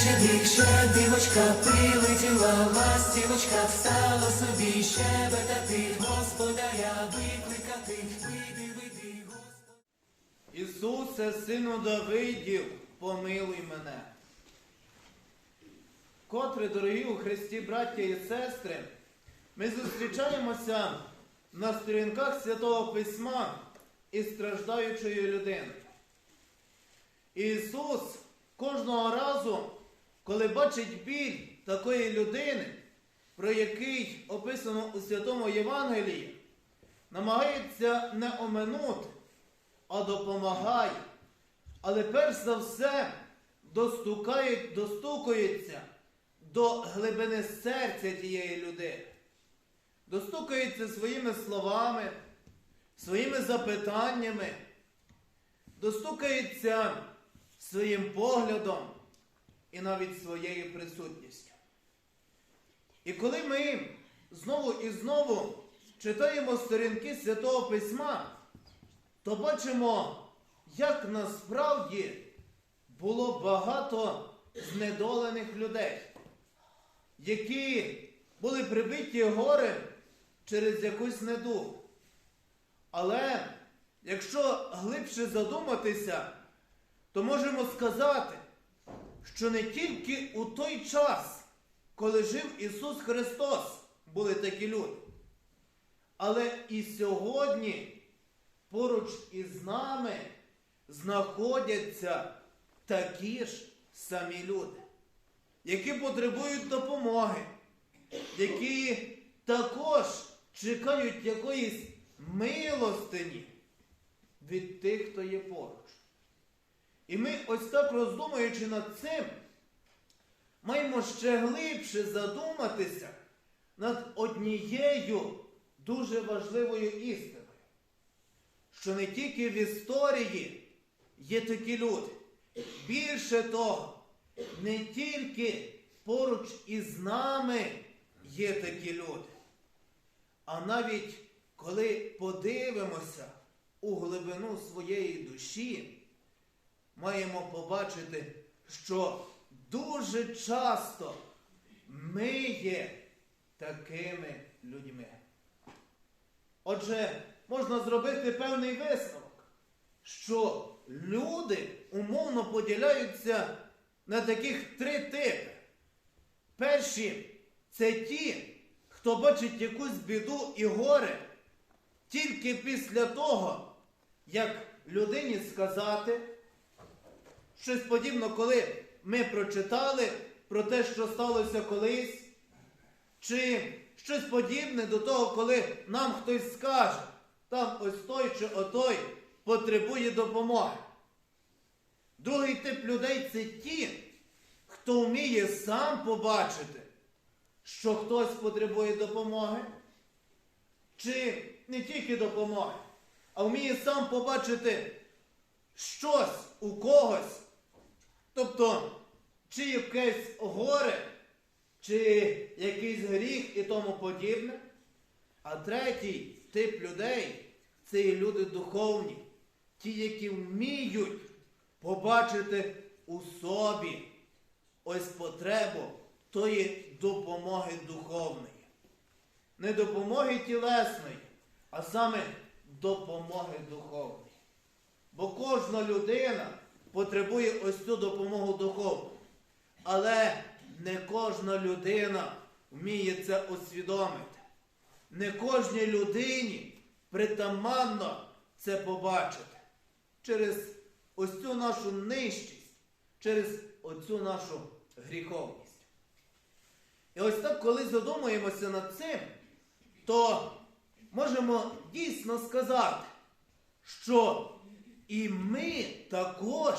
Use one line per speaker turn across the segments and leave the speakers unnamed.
щедрик, щедрівочка, прилетіла ластівочка, стала собі щебетати, господаря викликати, вийди, вийди, Господи.
Ісусе, сину Давидів, помилуй мене. Котре, дорогі у Христі, браття і сестри, ми зустрічаємося на сторінках Святого Письма із страждаючою людиною. Ісус кожного разу, коли бачить біль такої людини, про який описано у Святому Євангелії, намагається не оминути, а допомагає. Але перш за все достукає, достукується до глибини серця тієї людини. Достукається своїми словами, своїми запитаннями, достукається своїм поглядом і навіть своєю присутністю. І коли ми знову і знову читаємо сторінки Святого Письма, то бачимо, як насправді було багато знедолених людей, які були прибиті горем через якусь недугу. Але якщо глибше задуматися, то можемо сказати, що не тільки у той час, коли жив Ісус Христос, були такі люди, але і сьогодні поруч із нами знаходяться такі ж самі люди, які потребують допомоги, які також чекають якоїсь милостині від тих, хто є поруч. І ми ось так роздумуючи над цим, маємо ще глибше задуматися над однією дуже важливою істиною що не тільки в історії є такі люди. Більше того, не тільки поруч із нами є такі люди, а навіть коли подивимося у глибину своєї душі, маємо побачити, що дуже часто ми є такими людьми. Отже, можна зробити певний висновок, що люди умовно поділяються на таких три типи. Перші це ті, хто бачить якусь біду і горе тільки після того, як людині сказати щось подібне, коли ми прочитали про те, що сталося колись, чи щось подібне до того, коли нам хтось скаже, там ось той чи отой потребує допомоги. Другий тип людей це ті, хто вміє сам побачити, що хтось потребує допомоги, чи не тільки допомоги, а вміє сам побачити щось у когось, тобто чи якесь горе, чи якийсь гріх і тому подібне. А третій тип людей це є люди духовні, ті, які вміють побачити у собі ось потребу тої допомоги духовної. Не допомоги тілесної, а саме допомоги духовної. Бо кожна людина потребує ось цю допомогу духовну. Але не кожна людина вміє це усвідомити. Не кожній людині притаманно це побачити через ось цю нашу нижчість, через оцю нашу гріховність. І ось так, коли задумуємося над цим, то можемо дійсно сказати, що і ми також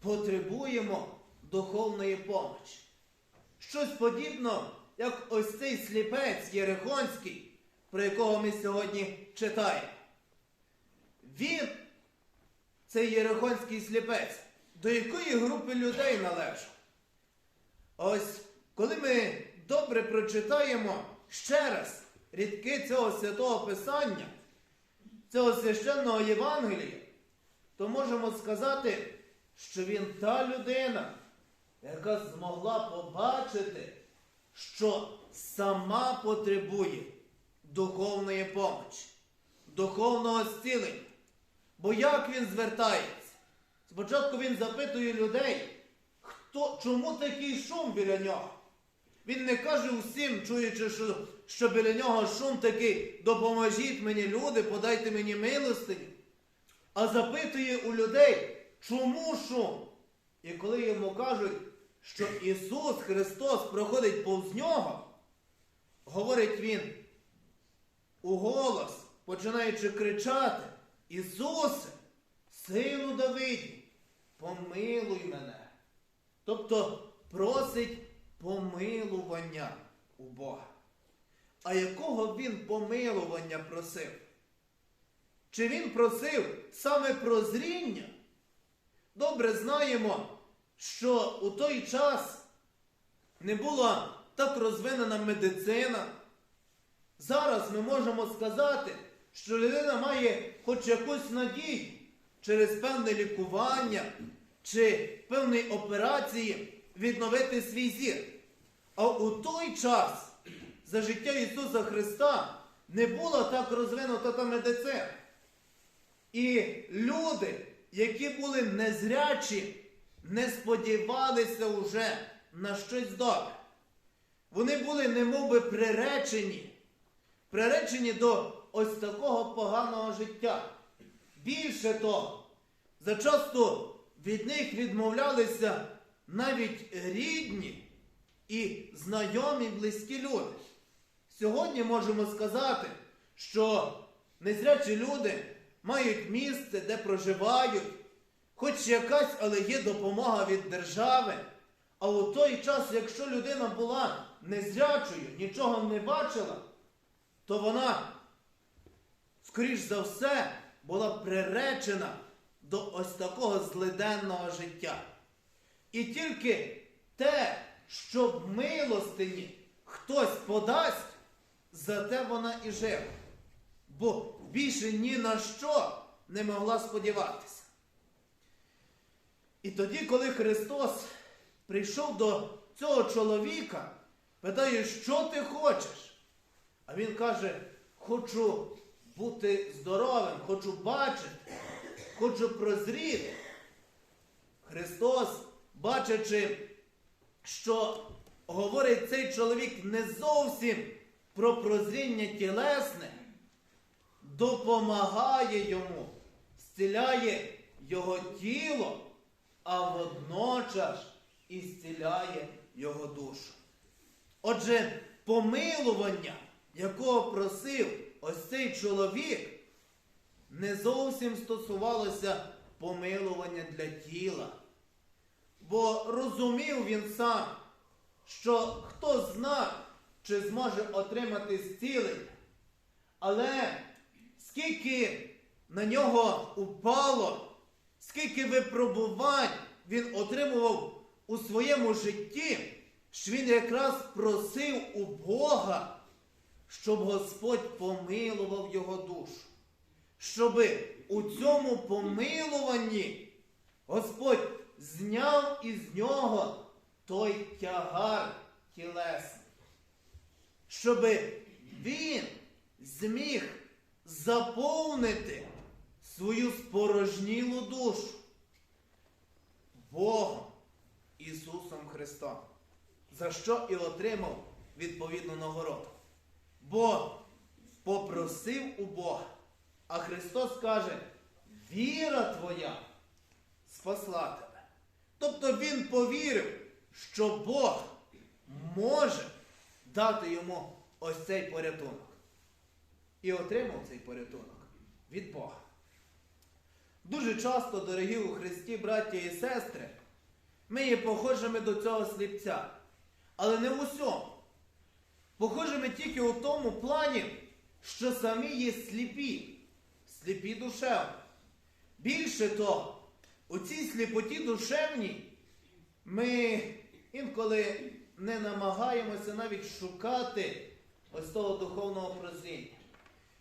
потребуємо духовної помочі. Щось подібне, як ось цей сліпець Єрихонський, про якого ми сьогодні читаємо. Він, цей Єрихонський сліпець, до якої групи людей належав? Ось коли ми добре прочитаємо ще раз рідки цього святого Писання, цього священного Євангелія, то можемо сказати, що він та людина, яка змогла побачити, що сама потребує духовної помочі, духовного зцілення. Бо як він звертається? Спочатку він запитує людей, хто, чому такий шум біля нього. Він не каже усім, чуючи, що, що біля нього шум такий, допоможіть мені, люди, подайте мені милостині. А запитує у людей, чому шум? І коли йому кажуть, що Ісус Христос проходить повз нього, говорить він у голос, починаючи кричати: Ісусе, сину Давиді, помилуй мене. Тобто просить помилування у Бога. А якого він помилування просив? Чи він просив саме прозріння? Добре знаємо, що у той час не була так розвинена медицина. Зараз ми можемо сказати, що людина має хоч якусь надію через певне лікування чи певні операції відновити свій зір. А у той час за життя Ісуса Христа не була так розвинута та медицина. І люди, які були незрячі, не сподівалися уже на щось добре. Вони були немовби приречені, приречені до ось такого поганого життя. Більше того, зачасто від них відмовлялися навіть рідні і знайомі близькі люди. Сьогодні можемо сказати, що незрячі люди мають місце, де проживають, хоч якась, але є допомога від держави. А у той час, якщо людина була незрячою, нічого не бачила, то вона, скоріш за все, була приречена до ось такого злиденного життя. І тільки те, що в милостині хтось подасть, за те вона і жила. Бо більше ні на що не могла сподіватися. І тоді, коли Христос прийшов до цього чоловіка, питає, що ти хочеш? А він каже, хочу бути здоровим, хочу бачити, хочу прозріти. Христос, бачачи, що говорить цей чоловік не зовсім про прозріння тілесне, допомагає йому, зціляє його тіло, а водночас і зціляє його душу. Отже, помилування, якого просив ось цей чоловік, не зовсім стосувалося помилування для тіла. Бо розумів він сам, що хто зна, чи зможе отримати зцілення. Але скільки на нього упало, скільки випробувань він отримував у своєму житті, що він якраз просив у Бога, щоб Господь помилував його душу. Щоб у цьому помилуванні Господь зняв із нього той тягар тілесний. Щоб він зміг заповнити свою спорожнілу душу Богом Ісусом Христом, за що і отримав відповідну нагороду. Бо попросив у Бога, а Христос каже, віра твоя спасла тебе. Тобто він повірив, що Бог може дати йому ось цей порятунок. І отримав цей порятунок від Бога. Дуже часто, дорогі у Христі, браття і сестри, ми є похожими до цього сліпця. Але не в усьому. Похожими тільки у тому плані, що самі є сліпі, сліпі душевно. Більше того, у цій сліпоті душевній ми інколи не намагаємося навіть шукати ось того духовного прозріння.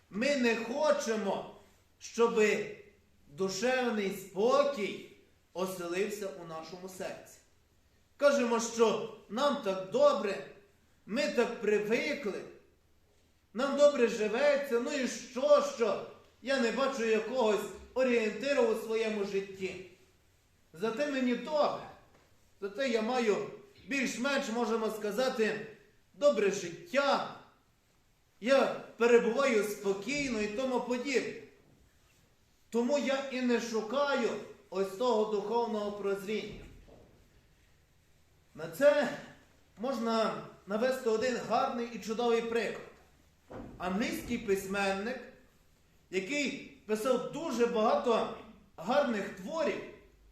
Ми не хочемо, щоб душевний спокій оселився у нашому серці. кажемо, що нам так добре, ми так привикли, нам добре живеться, ну і що, що я не бачу якогось орієнтиру у своєму житті. Зате мені добре. Зате я маю більш-менш, можемо сказати, добре життя. Я перебуваю спокійно і тому подібне. Тому я і не шукаю ось того духовного прозріння. На це можна навести один гарний і чудовий приклад. Англійський письменник, який писав дуже багато гарних творів,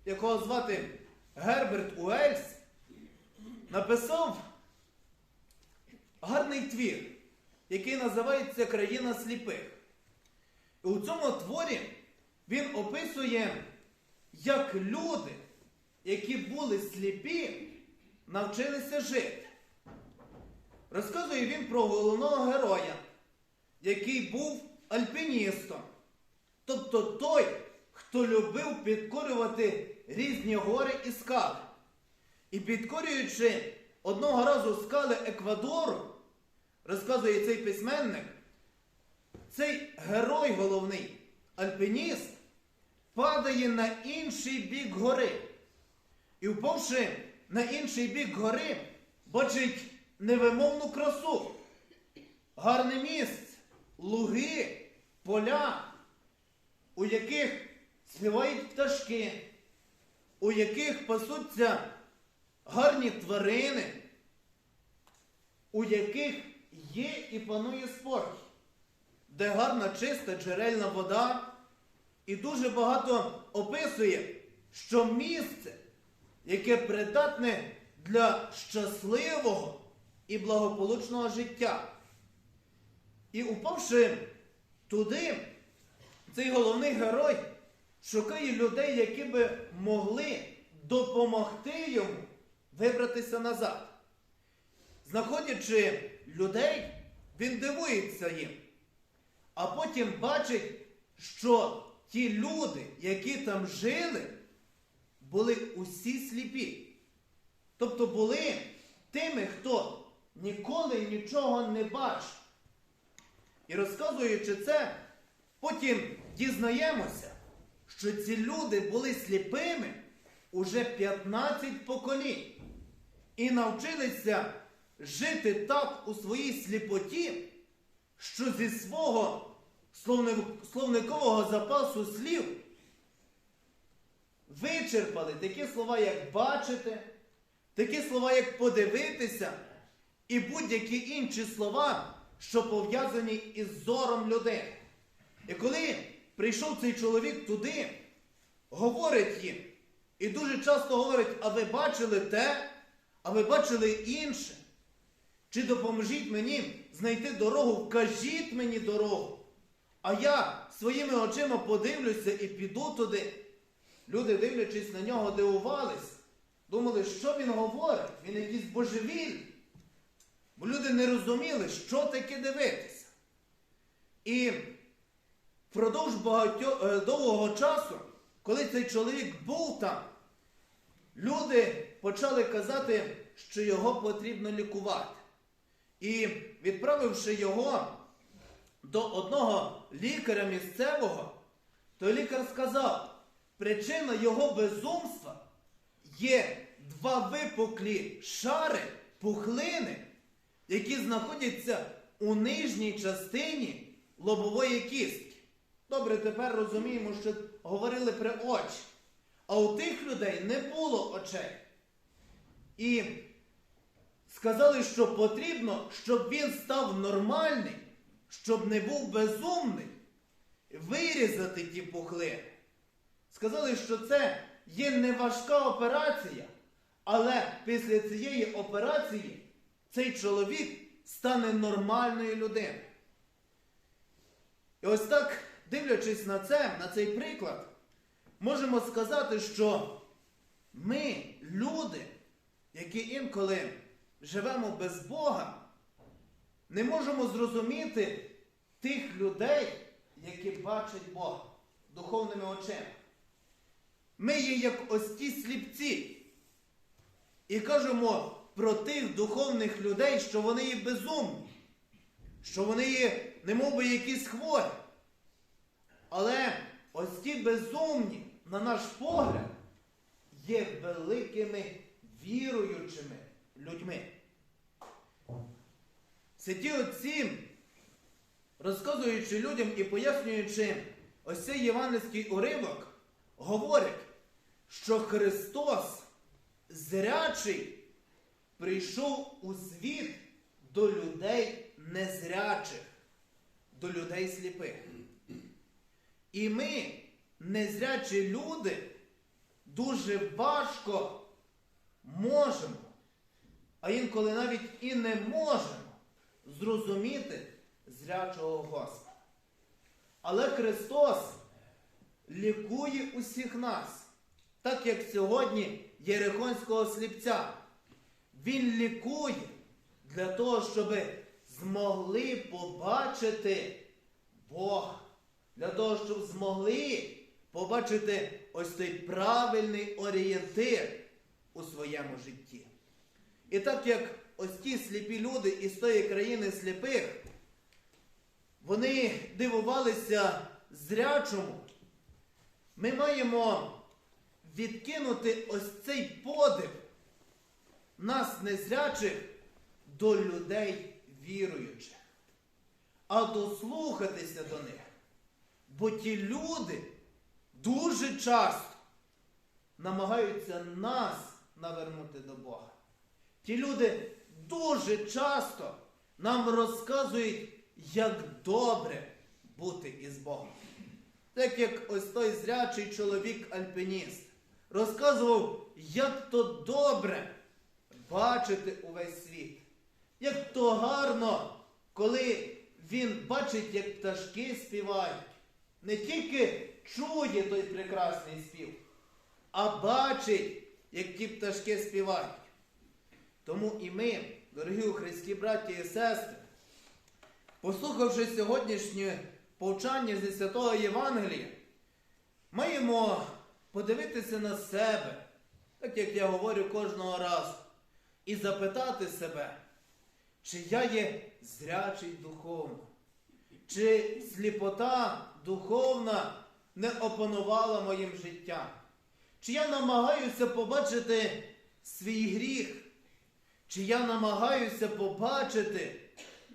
якого звати Герберт Уельс, написав гарний твір, який називається Країна сліпих. І у цьому творі він описує, як люди, які були сліпі, навчилися жити. Розказує він про головного героя, який був альпіністом. Тобто той, хто любив підкорювати різні гори і скали. І підкорюючи одного разу скали Еквадору, розказує цей письменник, цей герой головний, альпініст, падає на інший бік гори. І впавши на інший бік гори, бачить невимовну красу, гарне місце, луги, поля, у яких співають пташки, у яких пасуться гарні тварини, у яких є і панує спокій, де гарна чиста джерельна вода, і дуже багато описує, що місце, яке придатне для щасливого і благополучного життя. І упавши туди, цей головний герой шукає людей, які би могли допомогти йому вибратися назад. Знаходячи людей, він дивується їм. А потім бачить, що ті люди, які там жили, були усі сліпі. Тобто були тими, хто ніколи нічого не бачив. І розказуючи це, потім дізнаємося, що ці люди були сліпими уже 15 поколінь і навчилися жити так у своїй сліпоті, що зі свого словникового запасу слів вичерпали такі слова, як бачити, такі слова, як подивитися, і будь-які інші слова, що пов'язані із зором людини. І коли прийшов цей чоловік туди, говорить їм, і дуже часто говорить, а ви бачили те, а ви бачили інше. Чи допоможіть мені знайти дорогу, вкажіть мені дорогу. А я своїми очима подивлюся і піду туди. Люди, дивлячись на нього, дивувались, думали, що він говорить, він якийсь божевільний. Бо люди не розуміли, що таке дивитися. І впродовж багатьо, е, довгого часу, коли цей чоловік був там, люди почали казати, що його потрібно лікувати. І відправивши його до одного лікаря місцевого, той лікар сказав, причина його безумства є два випуклі шари, пухлини, які знаходяться у нижній частині лобової кістки. Добре, тепер розуміємо, що говорили про очі. А у тих людей не було очей. І сказали, що потрібно, щоб він став нормальний, щоб не був безумний, вирізати ті пухлини. Сказали, що це є неважка операція, але після цієї операції цей чоловік стане нормальною людиною. І ось так, дивлячись на це, на цей приклад, можемо сказати, що ми, люди, які інколи живемо без Бога, не можемо зрозуміти тих людей, які бачать Бога духовними очима. Ми є як ось ті сліпці, і кажемо про тих духовних людей, що вони є безумні, що вони є немов би якісь хворі. Але ось ті безумні, на наш погляд, є великими віруючими людьми. Святі отці, розказуючи людям і пояснюючи ось цей євангельський уривок, говорять, що Христос зрячий прийшов у світ до людей незрячих, до людей сліпих. І ми, незрячі люди, дуже важко можемо, а інколи навіть і не можемо зрозуміти зрячого Господа. Але Христос лікує усіх нас, так як сьогодні Єрихонського сліпця. Він лікує для того, щоб змогли побачити Бога, для того, щоб змогли побачити ось той правильний орієнтир у своєму житті. І так як ось ті сліпі люди із тої країни сліпих, вони дивувалися зрячому, ми маємо відкинути ось цей подив нас незрячих до людей віруючих, а дослухатися до них. Бо ті люди дуже часто намагаються нас навернути до Бога. Ті люди дуже часто нам розказують, як добре бути із Богом. Так як ось той зрячий чоловік-альпініст розказував, як то добре бачити увесь світ. Як то гарно, коли він бачить, як пташки співають, не тільки чує той прекрасний спів, а бачить, як ті пташки співають. Тому і ми, дорогі Христі браті і сестри, послухавши сьогоднішнє повчання зі Святого Євангелія, маємо подивитися на себе, так як я говорю кожного разу, і запитати себе, чи я є зрячий духовно, чи сліпота духовна не опанувала моїм життям, чи я намагаюся побачити свій гріх, чи я намагаюся побачити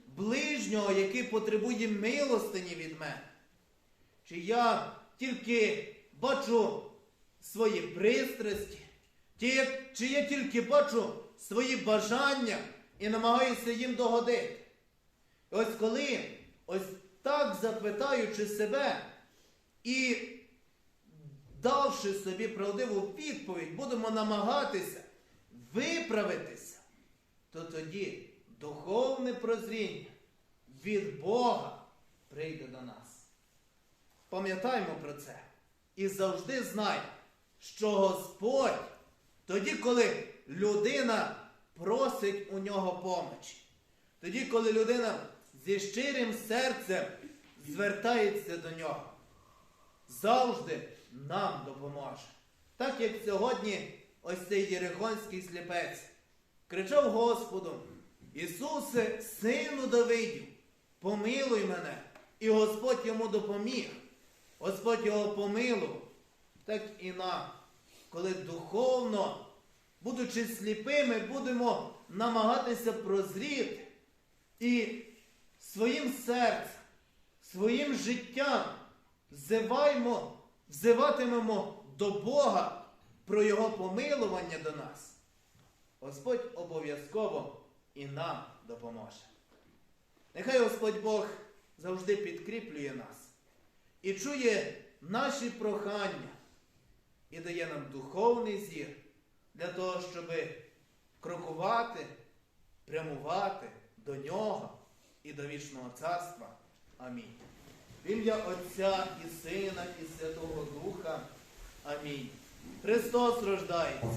ближнього, який потребує милостині від мене, чи я тільки бачу свої пристрасті, чи я тільки бачу свої бажання і намагаюся їм догодити. І ось коли, ось так запитаючи себе і давши собі правдиву відповідь, будемо намагатися виправитися, то тоді духовне прозріння від Бога прийде до нас. Пам'ятаймо про це і завжди знай, що Господь тоді, коли людина просить у нього помочі, тоді, коли людина зі щирим серцем звертається до нього, завжди нам допоможе. Так як сьогодні ось цей єрихонський сліпець кричав Господу, Ісусе, сину Давидів, помилуй мене. І Господь йому допоміг. Господь його помилував. Так і нам, коли духовно, будучи сліпими, будемо намагатися прозріти і своїм серцем, своїм життям взиваємо, взиватимемо до Бога про Його помилування до нас. Господь обов'язково і нам допоможе. Нехай Господь Бог завжди підкріплює нас і чує наші прохання і дає нам духовний зір для того, щоб крокувати, прямувати до нього і до вічного царства. Амінь. В ім'я Отця і Сина, і Святого Духа. Амінь. Христос рождається.